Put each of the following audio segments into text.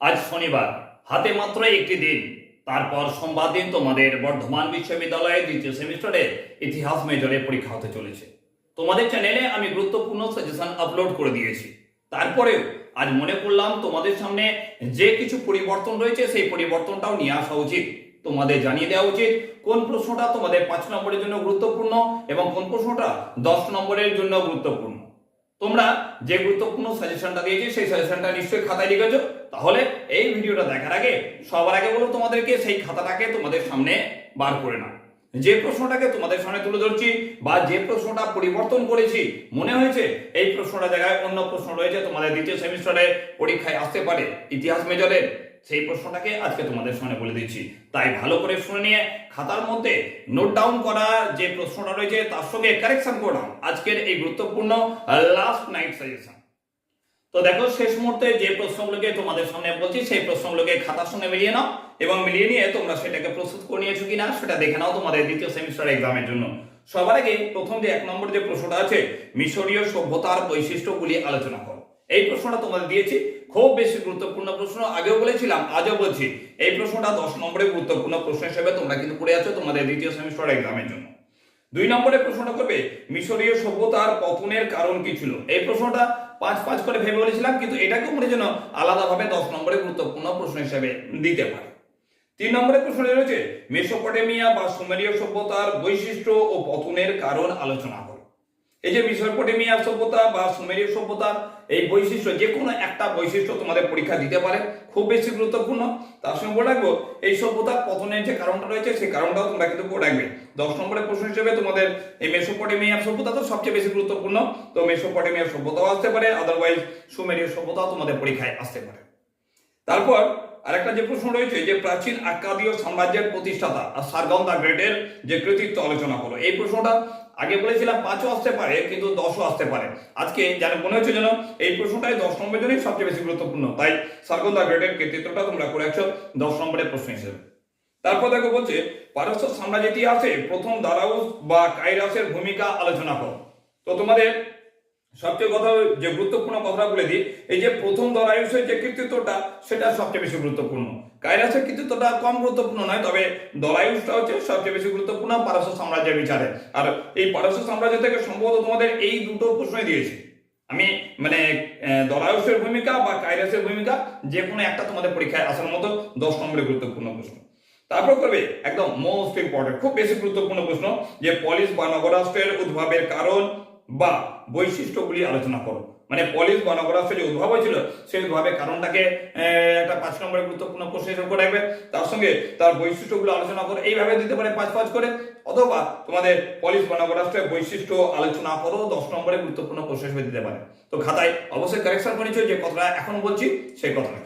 আজ শনিবার, হাতে মাত্র একটি দিন। তারপর সোমবার দিন তোমাদের বর্ধমান বিশ্ববিদ্যালয়ের দ্বিতীয় সেমিস্টারে ইতিহাস মেজরে পরীক্ষা হতে চলেছে। তোমাদের চ্যানেলে আমি গুরুত্বপূর্ণ সাজেশন আপলোড করে দিয়েছি। তারপরেও আজ মনে করলাম তোমাদের সামনে যে কিছু পরিবর্তন রয়েছে, সেই পরিবর্তনটাও নিয়ে আসা উচিত। তোমাদের জানিয়ে দেওয়া উচিত কোন প্রশ্নটা তোমাদের পাঁচ নম্বরের জন্য গুরুত্বপূর্ণ এবং কোন প্রশ্নটা দশ নম্বরের জন্য গুরুত্বপূর্ণ। তোমরা যে গুরুত্বপূর্ণ সাজেশনটা দিয়েছি, সেই সাজেশনটা নিশ্চয়ই খাতায় লিখেছো। তাহলে এই ভিডিওটা দেখার আগে, সবার আগে বলো তোমাদেরকে, সেই খাতাটাকে তোমাদের সামনে বার করে না যে প্রশ্নটাকে তোমাদের সামনে তুলে ধরছি বা যে প্রশ্নটা পরিবর্তন করেছি, মনে হয়েছে, এই প্রশ্নটা জায়গায় অন্য প্রশ্ন রয়েছে, তোমাদের দ্বিতীয় সেমিস্টারে পরীক্ষায় আসতে পারে, ইতিহাস মেজরের সেই প্রশ্নটাকে আজকে তোমাদের সামনে বলে দিচ্ছি। তাই ভালো করে শুনে নিয়ে খাতার মধ্যে নোট ডাউন করা যে প্রশ্নটা রয়েছে, তার সঙ্গে কারেকশন করে আজকের এই গুরুত্বপূর্ণ লাস্ট নাইট সাজেশন তো দেখো, শেষ মুহূর্তে যে প্রশ্নগুলোকে তোমাদের সামনে বলছি, সেই প্রশ্নগুলোকে খাতার সঙ্গে মিলিয়ে নাও এবং মিলিয়ে নিয়ে তোমরা সেটাকে প্রস্তুত করে নিয়েছো কিনা, সেটা দেখে নাও তোমাদের দ্বিতীয় সেমিস্টার এক্সামের জন্য। সবার আগে প্রথম যে এক নম্বর যে প্রশ্নটা আছে, মিশরীয় সভ্যতার বৈশিষ্ট্যগুলি আলোচনা করো। এই প্রশ্নটা তোমাদের দিয়েছি। খুব বেশি গুরুত্বপূর্ণ প্রশ্ন, আগেও বলেছিলাম, আজও বলছি। এই প্রশ্নটা দশ নম্বরের গুরুত্বপূর্ণ প্রশ্ন হিসেবে তোমরা কিন্তু পড়ে আছো তোমাদের দ্বিতীয় সেমিস্টার এক্সামের জন্য। দুই নম্বরের প্রশ্নটা করবে, মিশরীয় সভ্যতার পতনের কারণ কি ছিল? এই প্রশ্নটা পাঁচ পাঁচ করে ভেবে বলেছিলাম, কিন্তু এটাকেও মনে যেন আলাদাভাবে দশ নম্বরের গুরুত্বপূর্ণ প্রশ্ন হিসেবে দিতে পারে। তিন নম্বরের প্রশ্ন রয়েছে, মেসোপটেমিয়া বা সুমেরীয় সভ্যতার বৈশিষ্ট্য ও পতনের কারণ আলোচনা করো। এই যে মেসোপটেমিয়া সভ্যতা বা সুমেরীয় সভ্যতার এই বৈশিষ্ট্য, যে কোনো একটা বৈশিষ্ট্য তোমাদের পরীক্ষা দিতে পারে, খুব বেশি গুরুত্বপূর্ণ। তার সঙ্গে বলে রাখব, এই সভ্যতার পতনের যে কারণটা রয়েছে, সেই কারণটাও তোমরা কিন্তু পড়ে রাখবে। দশ নম্বরের প্রশ্ন হিসেবে তোমাদের এই মেসোপটেমিয়া সভ্যতা তো সবচেয়ে বেশি গুরুত্বপূর্ণ। তো মেসোপটেমিয়া সভ্যতাও আসতে পারে আদারওয়াইজ সুমেরীয় সভ্যতাও তোমাদের পরীক্ষায় আসতে পারে। তারপর আরেকটা যে প্রশ্ন রয়েছে, যে প্রাচীন আক্কাদীয় সাম্রাজ্যের প্রতিষ্ঠাতা, আর সারগাম দা গ্রেটের যে কৃতিত্ব আলোচনা করো এই প্রশ্নটা আগে বলেছিলাম পাঁচও আসতে পারে, কিন্তু দশও আসতে পারে। আজকে যেন মনে হচ্ছে যেন এই প্রশ্নটাই দশ নম্বরের জন্যই সবচেয়ে বেশি গুরুত্বপূর্ণ। তাই সার্কন্দা গ্রেডের কৃতিত্বটা তোমরা করে একশো দশ নম্বরের প্রশ্ন হিসেবে। তারপর দেখো বলছে, পারস্য সাম্রাজ্য ইতিহাসে প্রথম দারাউস বা কাইরাসের ভূমিকা আলোচনা করো। তো তোমাদের সবচেয়ে কথা যে গুরুত্বপূর্ণ কথা বলে দিই, এই যে প্রথম দরায়ুসের যে কৃতিত্বটা, সেটা সবচেয়ে বেশি গুরুত্বপূর্ণ। কাইরাসের কৃতিত্বটা কম গুরুত্বপূর্ণ নয়, তবে দরায়ুসটা হচ্ছে সবচেয়ে বেশি গুরুত্বপূর্ণ পারস্য সাম্রাজ্যের বিচারে। আর এই পারস্য সাম্রাজ্য থেকে সম্ভবত তোমাদের এই দুটো প্রশ্নই দিয়েছি। আমি মানে দরায়ুসের ভূমিকা বা কাইরাসের ভূমিকা, যে কোনো একটা তোমাদের পরীক্ষায় আসার মতো দশ নম্বরের গুরুত্বপূর্ণ প্রশ্ন। তারপর করবে একদম মোস্ট ইম্পর্টেন্ট খুব বেশি গুরুত্বপূর্ণ প্রশ্ন, যে পলিশ বা নগরাষ্ট্রের উদ্ভাবের কারণ বা বৈশিষ্ট্যগুলি আলোচনা করো। মানে পলিশ নগরাষ্ট্রের যে উদ্ভব হয়েছিল, সেই উদ্ভবের কারণটাকে একটা পাঁচ নম্বরের গুরুত্বপূর্ণ প্রশ্ন হিসেবে করে রাখবে। তার সঙ্গে তার বৈশিষ্ট্যগুলো আলোচনা করো। এইভাবে দিতে পারে পাঁচ পাঁচ করে। অথবা তোমাদের পলিশ নগরাষ্ট্রের বৈশিষ্ট্য আলোচনা করো, দশ নম্বরের গুরুত্বপূর্ণ প্রশ্ন হিসেবে দিতে পারে। তো খাতায় অবশ্যই কারেকশন করে নিচ্ছ, যে কথাটা এখন বলছি, সেই কথাটা।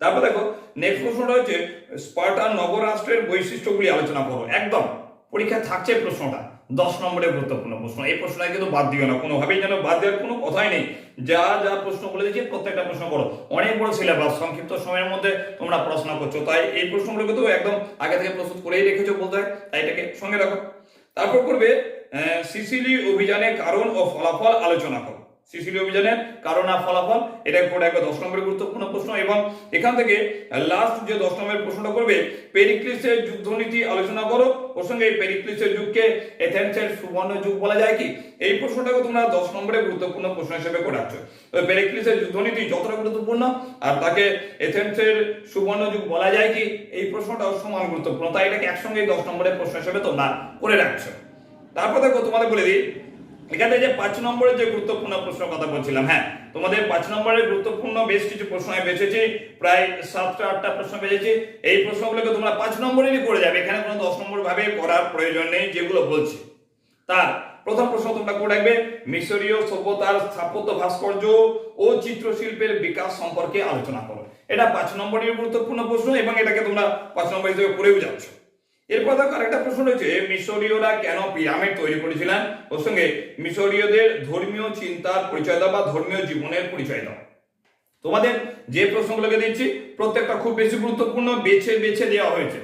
তারপর দেখো নেক্সট প্রশ্নটা হচ্ছে স্পার্টান নগরাষ্ট্রের বৈশিষ্ট্যগুলি আলোচনা করো। একদম পরীক্ষা থাকছে প্রশ্নটা। দশ নম্বরে গুরুত্বপূর্ণ প্রশ্ন। এই প্রশ্নটা কিন্তু বাদ দিও না, কোনোভাবেই যেন বাদ দেওয়ার কোনো কথাই নেই। যা যা প্রশ্ন বলে দিয়েছি, প্রত্যেকটা প্রশ্ন করো। অনেক বড় সিলেবাস, সংক্ষিপ্ত সময়ের মধ্যে তোমরা পড়াশোনা করছ। তাই এই প্রশ্নগুলো কিন্তু একদম আগে থেকে প্রস্তুত করেই রেখেছো বলতে হয়, তাই এটাকে সঙ্গে রাখো। তারপর করবে সিসিলি অভিযানে কারণ ও ফলাফল আলোচনা করো। সিসিলি অভিযানের কারণ আর ফলাফল, এটা পড়ে একবার দশ নম্বরের গুরুত্বপূর্ণ প্রশ্ন। এবং এখান থেকে লাস্ট যে দশ নম্বরের প্রশ্নটা করবে, পেরিক্লিসের যুদ্ধনীতি আলোচনা করো। ওর সঙ্গে এই পেরিক্লিসের যুগকে এথেন্সের সুবর্ণ যুগ বলা যায় কি? এই প্রশ্নটাকে তোমরা দশ নম্বরের গুরুত্বপূর্ণ প্রশ্ন হিসেবে করে রাখছো তবে পেরিক্লিসের যুদ্ধনীতি যতটা গুরুত্বপূর্ণ, আর তাকে এথেন্সের সুবর্ণ যুগ বলা যায় কি? এই প্রশ্নটাও সমান গুরুত্বপূর্ণ। তাই এটাকে একসঙ্গে দশ নম্বরের প্রশ্ন হিসেবে তোমরা করে রাখছো। তারপর দেখো তোমাদের বলে দিই এখানে যে পাঁচ নম্বরের যে গুরুত্বপূর্ণ প্রশ্ন কথা বলছিলাম হ্যাঁ তোমাদের পাঁচ নম্বরের গুরুত্বপূর্ণ বেশ কিছু প্রশ্ন বেছেছি, প্রায় সাতটা, আটটা প্রশ্ন বেছেছি। এই প্রশ্নগুলোকে তোমরা পাঁচ নম্বরেরই করে যাবে, এখানে কোনো দশ নম্বর ভাবে করার প্রয়োজন নেই, যেগুলো বলছি। তার প্রথম প্রশ্ন তোমরা করে রাখবে, মিশরীয় সভ্যতার স্থাপত্য ভাস্কর্য ও চিত্রশিল্পের বিকাশ সম্পর্কে আলোচনা করো। এটা পাঁচ নম্বরের গুরুত্বপূর্ণ প্রশ্ন এবং এটাকে তোমরা পাঁচ নম্বর হিসেবে পড়েও যাচ্ছ। এরপর দেখো আরেকটা প্রশ্ন রয়েছে মিশরীয়রা কেন পিরামিড তৈরি করেছিলেন? ওর সঙ্গে, মিশরীয়দের ধর্মীয় চিন্তার পরিচয় দাও বা ধর্মীয় জীবনের পরিচয় দাও। তোমাদের যে প্রশ্নগুলোকে দিচ্ছি, প্রত্যেকটা খুব বেশি গুরুত্বপূর্ণ, বেছে বেছে দেওয়া হয়েছে।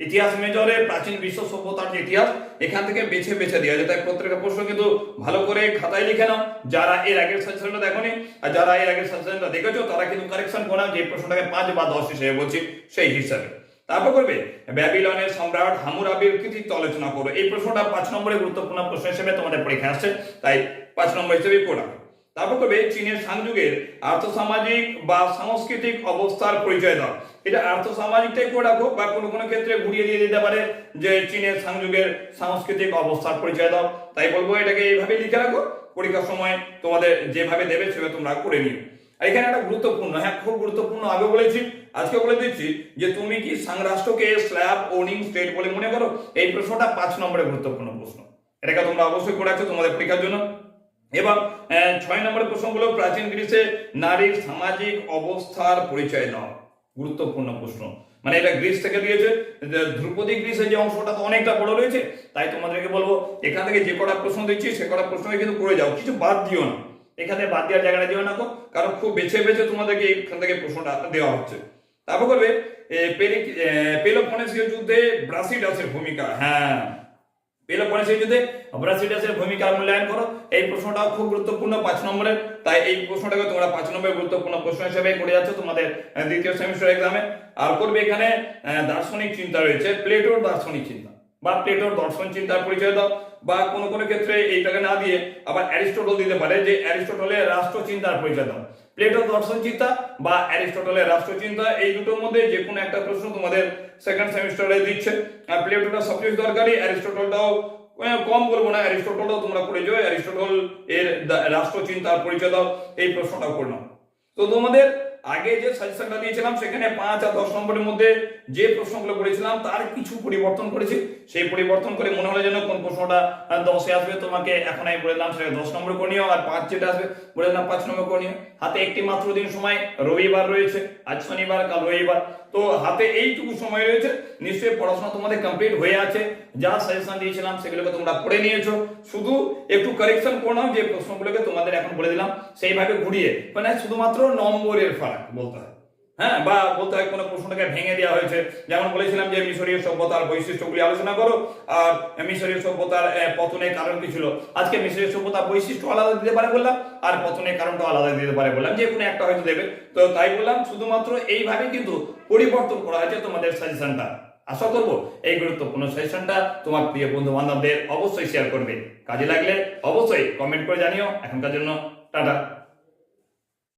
ইতিহাস মেজরে, প্রাচীন বিশ্ব সভ্যতার যে ইতিহাস, এখান থেকে বেছে বেছে দেওয়া যায়। তাই প্রত্যেকটা প্রশ্ন কিন্তু ভালো করে খাতায় লিখে নাও। যারা এর আগের সাজেশনটা দেখোনি, আর যারা এর আগের সাজেশনটা দেখেছ, তারা কিন্তু কারেকশন করে যে প্রশ্নটাকে পাঁচ বা দশ হিসেবে বলছি, সেই হিসাবে। তারপর করবে? ব্যাবিলনের সম্রাট হামুরাবির কৃতিত্ব আলোচনা করো। এই প্রশ্নটা পাঁচ নম্বরে গুরুত্বপূর্ণ প্রশ্ন হিসেবে তোমাদের পরীক্ষা আসছে, তাই পাঁচ নম্বর হিসেবে পড়া। তারপর করবে, চীনের সংযুগের আর্থসামাজিক বা সাংস্কৃতিক অবস্থার পরিচয় দাও। এটা আর্থসামাজিকটাই করে রাখো বা কোনো কোনো ক্ষেত্রে ঘুরিয়ে দিয়ে দিতে পারে যে চীনের সংযুগের সাংস্কৃতিক অবস্থার পরিচয় দাও। তাই বলব এটাকে এইভাবে লিখে রাখো। পরীক্ষার সময় তোমাদের যেভাবে দেবে সেভাবে তোমরা করে নিও। এখানে একটা গুরুত্বপূর্ণ হ্যাঁ খুব গুরুত্বপূর্ণ আগে বলেছি, আজকে বলে দিচ্ছি যে তুমি কি সাংরাষ্ট্রকে স্ল্যাব ওনিং স্টেট বলে মনে করো? এই প্রশ্নটা পাঁচ নম্বরে গুরুত্বপূর্ণ প্রশ্ন। এটাকে তোমরা অবশ্যই করে রাখছো তোমাদের পরীক্ষার জন্য। এবং ছয় নম্বরের প্রশ্নগুলো, প্রাচীন গ্রিসে নারীর সামাজিক অবস্থার পরিচয় দাও গুরুত্বপূর্ণ প্রশ্ন। মানে এটা গ্রিস থেকে দিয়েছে ধ্রুপদী গ্রিসের যে অংশটা তো অনেকটা বড় রয়েছে, তাই তোমাদেরকে বলব, এখান থেকে যে কটা প্রশ্ন দিচ্ছি, সে কটা প্রশ্নকে কিন্তু করে যাও। কিছু বাদ দিও না। এখানে বাদ দেওয়ার জায়গাটা দিও না কারণ খুব বেছে বেছে তোমাদেরকে এখান থেকে প্রশ্নটা দেওয়া হচ্ছে। তারপর করবে পেলোপনেসীয় যুদ্ধে ব্রাসিডাসের ভূমিকা হ্যাঁ। পেলোপনেসীয় যুদ্ধে ব্রাসিডাসের ভূমিকা মূল্যায়ন করো। এই প্রশ্নটাও খুব গুরুত্বপূর্ণ, পাঁচ নম্বরের। তাই এই প্রশ্নটাকে তোমরা পাঁচ নম্বরের গুরুত্বপূর্ণ প্রশ্ন হিসেবে করে যাচ্ছ তোমাদের দ্বিতীয় সেমিস্টার এক্সামে। আর করবে এখানে দার্শনিক চিন্তা রয়েছে, প্লেটোর দার্শনিক চিন্তা। বা প্লেটোর দর্শন চিন্তার পরিচয় দাও, বা কোনো কোনো ক্ষেত্রে এইটাকে না দিয়ে আবার অ্যারিস্টটল দিতে পারে যে অ্যারিস্টটলের রাষ্ট্র চিন্তার পরিচয় দাও। প্লেটোর দর্শন চিন্তা বা অ্যারিস্টটলের রাষ্ট্র চিন্তা, এই দুটোর মধ্যে যে কোনো একটা প্রশ্ন তোমাদের সেকেন্ড সেমিস্টারে দিচ্ছে। আর প্লেটোটা সবচেয়ে দরকারি অ্যারিস্টটলটাও কম বলব না অ্যারিস্টটলটাও তোমরা করে যাও অ্যারিস্টটল এর রাষ্ট্র চিন্তার পরিচয় দাও, এই প্রশ্নটাও করলাম তো তোমাদের আগে যে সাজেশনটা দিয়েছিলাম, সেখানে পাঁচ আর দশ নম্বরের মধ্যে যে প্রশ্নগুলো করেছিলাম, তার কিছু পরিবর্তন করেছি। সেই পরিবর্তন করে মনে হলো যেন কোন প্রশ্নটা দশে আসবে, তোমাকে এখন আমি বলে দিলাম সেটা দশ নম্বর করে নিও আর পাঁচ যেটা আসবে, বলে দিলাম পাঁচ নম্বর করে নিও হাতে একটি মাত্র দিন সময়, রবিবার রয়েছে, আজ শনিবার, কাল রবিবার। তো হাতে এইটুকু সময় রয়েছে, নিশ্চয়ই পড়াশোনা তোমাদের কমপ্লিট হয়ে আছে। যা সাজেশন দিয়েছিলাম, সেগুলোকে তোমরা পড়ে নিয়েছো। শুধু একটু কারেকশন করে নাও যে প্রশ্নগুলোকে তোমাদের এখন বলে দিলাম, সেইভাবে ঘুরিয়ে। মানে শুধুমাত্র নম্বরের ফারাক। বলতে হয়। হ্যাঁ বা বলতে হয় কোনো প্রশ্নটাকে ভেঙে দেওয়া হয়েছে। যেমন বলেছিলাম যে মিশরীয় সভ্যতার বৈশিষ্ট্যগুলি আলোচনা করো, আর মিশরীয় সভ্যতার পতনের কারণ কি ছিল? আজকে মিশরীয় সভ্যতার বৈশিষ্ট্য আলাদা দিতে পারে বললাম, আর পতনের কারণটা আলাদা দিতে পারে বললাম, যে কোনো একটা হয়তো দেবে। তো তাই বললাম, শুধুমাত্র এইভাবে কিন্তু পরিবর্তন করা হয়েছে তোমাদের সাজেশনটা। আশা করব এই গুরুত্বপূর্ণ সেশনটা তোমার প্রিয় বন্ধু বান্ধবদের অবশ্যই শেয়ার করবে। কাজে লাগলে অবশ্যই কমেন্ট করে জানিও। এখনকার জন্য টাটা।